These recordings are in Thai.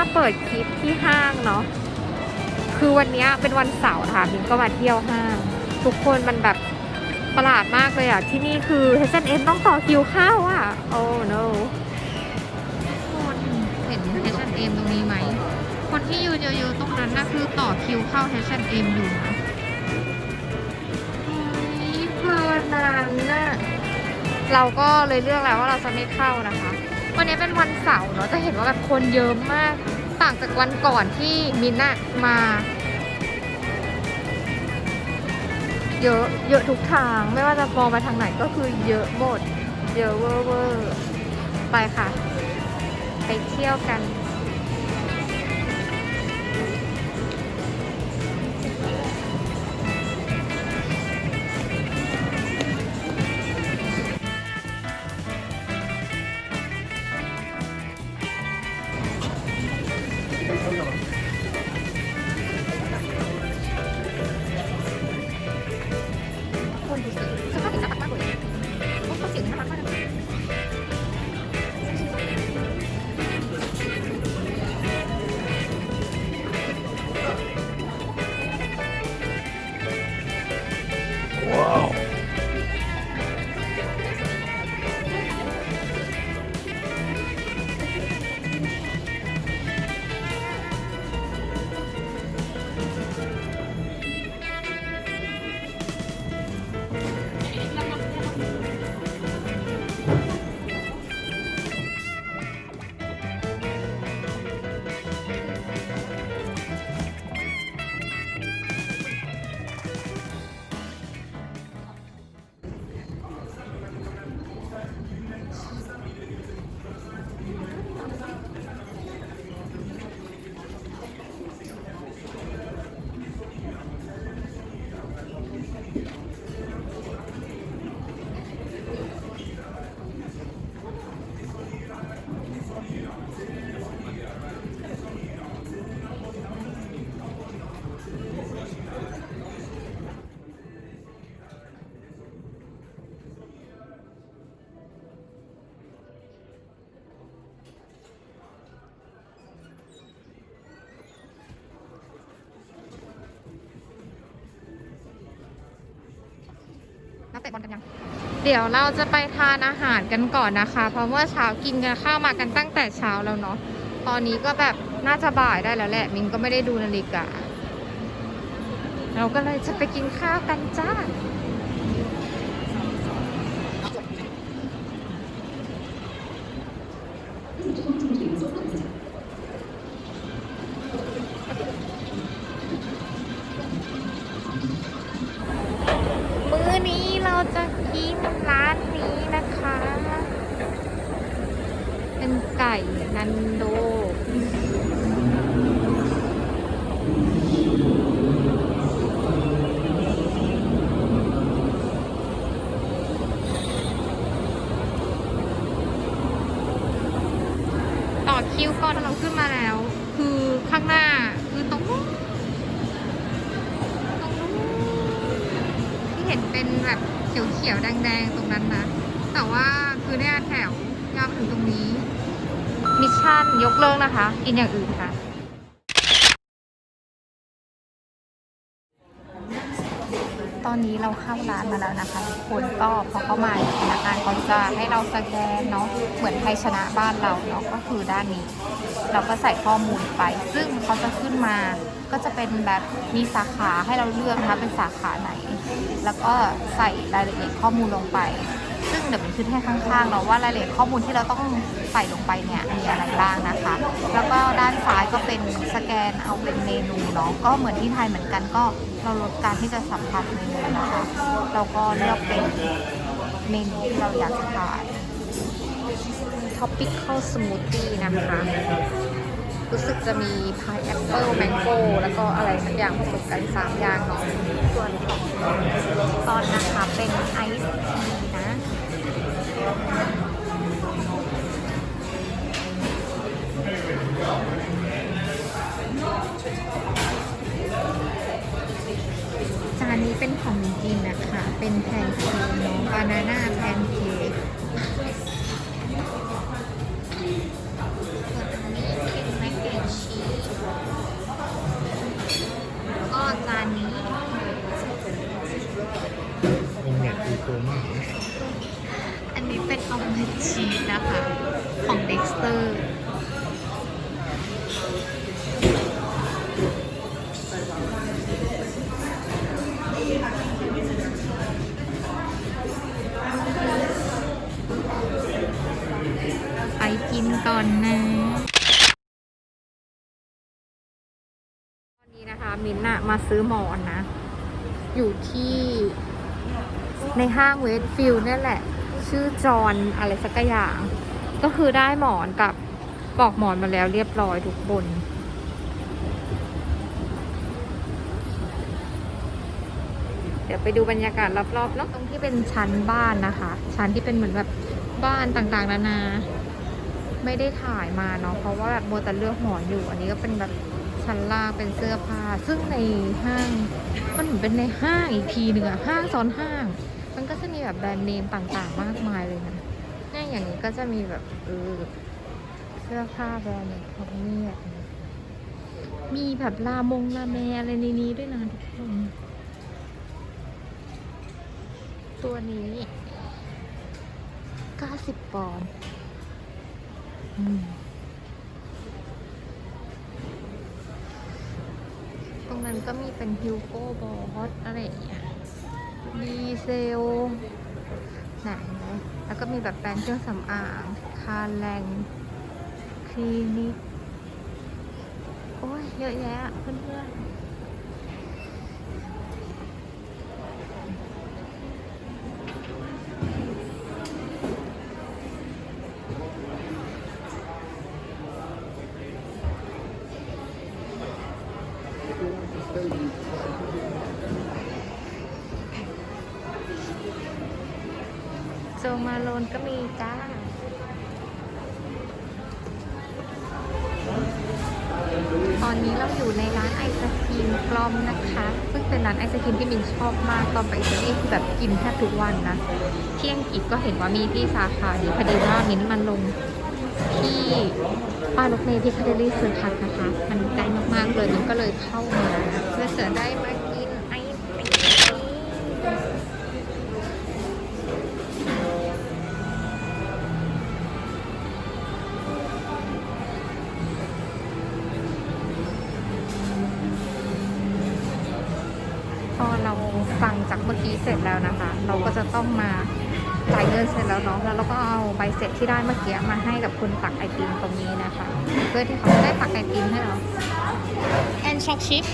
มาเปิดคลิปที่ห้างเนาะคือวันเนี้ยเป็นวันเสาร์ค่ะมินก็มาเที่ยวห้าง ทุกคนมันแบบประหลาดมากเลยอะ ที่นี่คือ H&M ต้องต่อคิวเข้าอะ โอ้ no คนเห็น H&M ตรงนี้ไหม คนที่ยืนเยอะๆตรงนั้นน่ะคือต่อคิวเข้า H&M อยู่นะเฮ้ยเพลินนั้นน่ะเราก็เลยเลือกแล้วว่าเราจะไม่เข้านะคะ วันนี้เป็นวันเสาร์เนาะจะเห็นว่าแบบคนเยอะมาก ต่างจากวันก่อนที่มินน่ะมา เยอะเยอะทุกทาง ไม่ว่าจะมองไปทางไหนก็คือเยอะหมด เยอะเวอร์เวอร์ไปค่ะ ไปเที่ยวกัน คนะบอลกันยัง เดี๋ยวเราจะไปทานอาหารกันก่อนนะคะ เพราะเมื่อเช้ากินกันข้าวมากันตั้งแต่เช้าแล้วเนาะ ตอนนี้ก็แบบน่าจะบ่ายได้แล้วแหละ มินก็ไม่ได้ดูนาฬิกา เราก็เลยจะไปกินข้าวกันจ้า มื้อนี้เรา จะกินร้านนี้นะคะ เป็นไก่นันโด เขียวๆ แดงๆ ตรงนั้นนะ แต่ว่าคือเนี่ยแถวยาวถึงตรงนี้ มิชชั่นยกเลิกนะคะ กินอย่างอื่นค่ะ อนนี้เราเข้าร้านมาแล้วนะคะทุกคนก็พอเข้ามาเนี่ยพนักงานเขาจะให้เราสแกนเนาะเหมือนไทยชนะบ้านเราเนาะก็คือด้านนี้ เราก็ใส่ข้อมูลไป ซึ่งเขาจะขึ้นมาก็จะเป็นแบบมีสาขาให้เราเลือกนะคะเป็นสาขาไหน แล้วก็ใส่รายละเอียดข้อมูลลงไป ซึ่งเดี๋ยวมันขึ้นให้ข้างๆเนาะว่ารายละเอียดข้อมูลที่เราต้องใส่ลงไปเนี่ยมีอะไรบ้างนะคะ แล้วก็ด้านซ้ายก็เป็นสแกนเอาเป็นเมนูเนาะก็เหมือนที่ไทยเหมือนกันก็ เราลดการที่จะสัมผัสเมนูนะคะเราก็เลือกเป็นเมนูที่เราอยากจะทาน tropical smoothie นะคะ รู้สึกจะมี pineapple mango แล้วก็อะไรสักอย่างผสมกันสามอย่างเนาะส่วนของตอนนะคะเป็นไอซ์ทีนะ ของมิกินนะคะ เป็นแพนเค้กเนาะบานาน่าแพนเค้กส่วนอันนี้เป็นแมกเกนชีสก็จานนี้โอมเล็ดมอันนี้เป็นออมเล็ตชีสนะคะ ของเด็กสเตอร์ อนนะตอนนี้นะคะ มินท์อะมาซื้อหมอนนะ อยู่ที่ในห้างเวสฟิลด์นี่แหละ ชื่อจอนอะไรสักอย่าง ก็คือได้หมอนกับปลอกหมอนมาแล้วเรียบร้อยทุกบนเดี๋ยวไปดูบรรยากาศรอบๆเนาะตรงที่เป็นชั้นบ้านนะคะ ชั้นที่เป็นเหมือนแบบบ้านต่างๆนานา ไม่ได้ถ่ายมาเนาะเพราะว่าแบบโมแต่เลือกหมอนอยู่ อันนี้ก็เป็นแบบชั้นล่างเป็นเสื้อผ้า ซึ่งในห้างมันเหมือนเป็นในห้างอีกทีหนึ่งอะห้างซ้อนห้าง มันก็จะมีแบบแบรนด์เนมต่างๆ มากมายเลยนะเนี่ยอย่างนี้ก็จะมีแบบเออเสื้อผ้าแบรนด์ของเนี่ยมีแบบลามงลาแมอะไรในนี้ด้วยนะทุกคนตัวนี้ 90 ปอนด์อืม ตรงนั้นก็มีเป็นฮิวโก้บอสอะไรอย่างเงี้ยดีเซลไหนนะแล้วก็มีแบบแบรนด์เครื่องสำอาง คาแรงคลินิก โอ้ย เยอะแยะอะเพื่อนๆ มาโลนก็มีจ้า ตอนนี้เราอยู่ในร้านไอศครีมกลอมนะคะ ซึ่งเป็นร้านไอศครีมที่มินชอบมาก ตอนไปอิตาลีคือแบบกินแทบทุกวันนะ เที่ยงอีกก็เห็นว่ามีที่สาขานี้พอดีว่ามินมันลงที่ป้ายรถเมล์ที่คาเดลี่เซอร์คัสนะคะ มันใกล้มากๆเลยมินก็เลยเข้ามาเพื่อจะได้มา กี้เสร็จแล้วนะคะ เราก็จะต้องมาจ่ายเงินเสร็จแล้วเนาะแล้วเราก็เอาใบเสร็จที่ได้เมื่อกี้มาให้กับคุณตักไอติมตรงนี้นะคะ เพื่อที่เขาจะได้ตักไอติมให้เราแอนช็อกชิป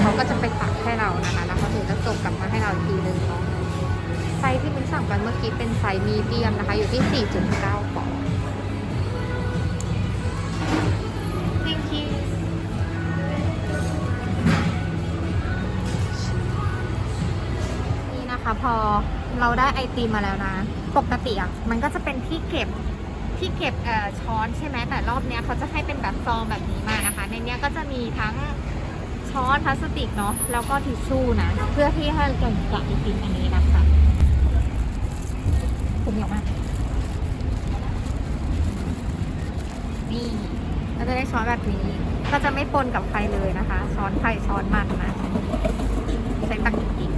เขาก็จะไปตักให้เรานะคะแล้วเขาถึงจะส่งกลับมาให้เราอีกทีนึงเนาะไซส์ที่มิ้นสั่งไปเมื่อกี้เป็นไซส์มีเดียมนะคะ อยู่ที่ 4.9ปอน นะคะ พอเราได้ไอติมมาแล้วนะ ปกติอะมันก็จะเป็นที่เก็บที่เก็บช้อนใช่ไหมแต่รอบเนี้ยเขาจะให้เป็นแบบซองแบบนี้มานะคะ ในเนี้ยก็จะมีทั้งช้อนพลาสติกเนาะแล้วก็ทิชชู่นะ เพื่อที่ให้เราจะไอติมอันนี้นะคะผมเหนียวมากนี่ก็จะได้ช้อนแบบนี้ ก็จะไม่ปนกับใครเลยนะคะ ช้อนใครช้อนมันนะใช้ตักจริง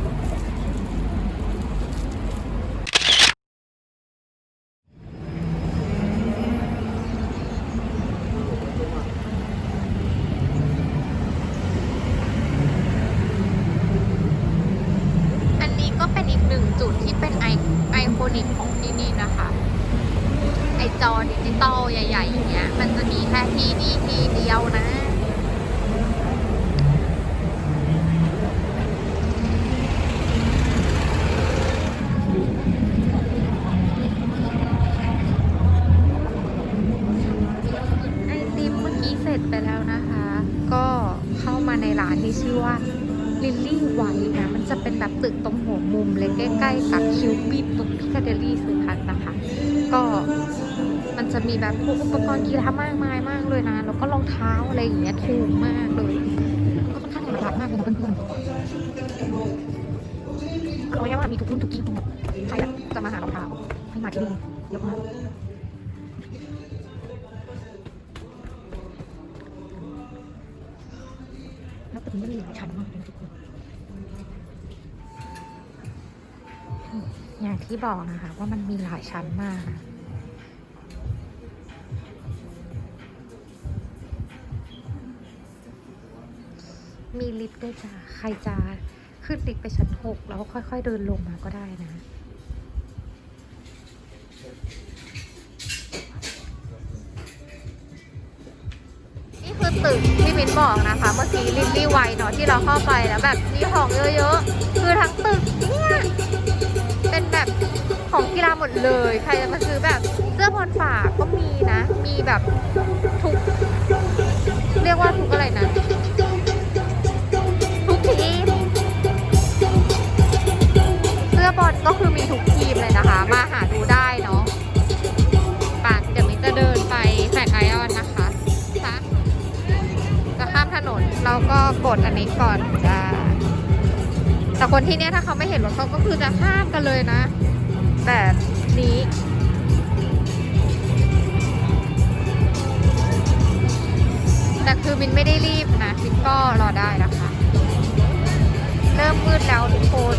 อันนี้ก็เป็นอีกหนึ่ง จุดที่เป็นไอไอโคนิกของที่นี่นะคะ ไอจอดิจิตอลใหญ่ๆอย่างเงี้ย มันจะมีแค่ที่นี่ที่เดียวนะ ไอติมเมื่อกี้เสร็จไปแล้วนะคะ ก็เข้ามาในร้านที่ชื่อว่า ลิลลี่ไวท์นะมันจะเป็นแบบตึกตรงหัวมุมเลยใกล้ๆกับคิวปิดตรงพิคาเดลี่สุพัฒนะคะ ก็มันจะมีแบบพวกอุปกรณ์กีฬามากมายมากเลยนะแล้วก็รองเท้าอะไรอย่างเงี้ยถูกมากเลยก็ค่อนข้างราคามากเลยเพื่อนๆเอาง่ยๆว่ามีทุกรุ่นทุกยี่ห้อใครแบบจะมาหารองเท้าให้มาที่นี่เยอะมากแล้วตึกนี้มีหลายชั้นมากเลย อย่างที่บอกนะคะว่ามันมีหลายชั้นมากมีลิฟต์ด้วยจ้ะ ใครจะขึ้นลิฟต์ไปชั้นหกแล้วค่อยๆเดินลงมาก็ได้นะ นี่คือตึกที่มิ้นบอกนะคะ เมื่อกี้ลิลลี่ไวเนาะที่เราเข้าไปแล้วแบบมีของเยอะๆ คือทั้งตึกเนี่ย ของกีฬาหมดเลย ใครจะมาซื้อแบบเสื้อบอลฝากก็มีนะ มีแบบทุก เรียกว่าทุกอะไรนะ ทุกทีม เสื้อบอลก็คือมีทุกทีมเลยนะคะ มาหาดูได้เนาะป่ะเดี๋ยวมิ้นจะเดินไปแฟลกไอออนนะคะจ้ะจะข้ามถนนเราก็กดอันนี้ก่อนจ้าแต่คนที่เนี่ยถ้าเขาไม่เห็นรถเขาก็คือจะข้ามกันเลยนะ แบบนี้แต่คือมินไม่ได้รีบนะมินก็รอได้นะคะ เริ่มมืดแล้วทุกคน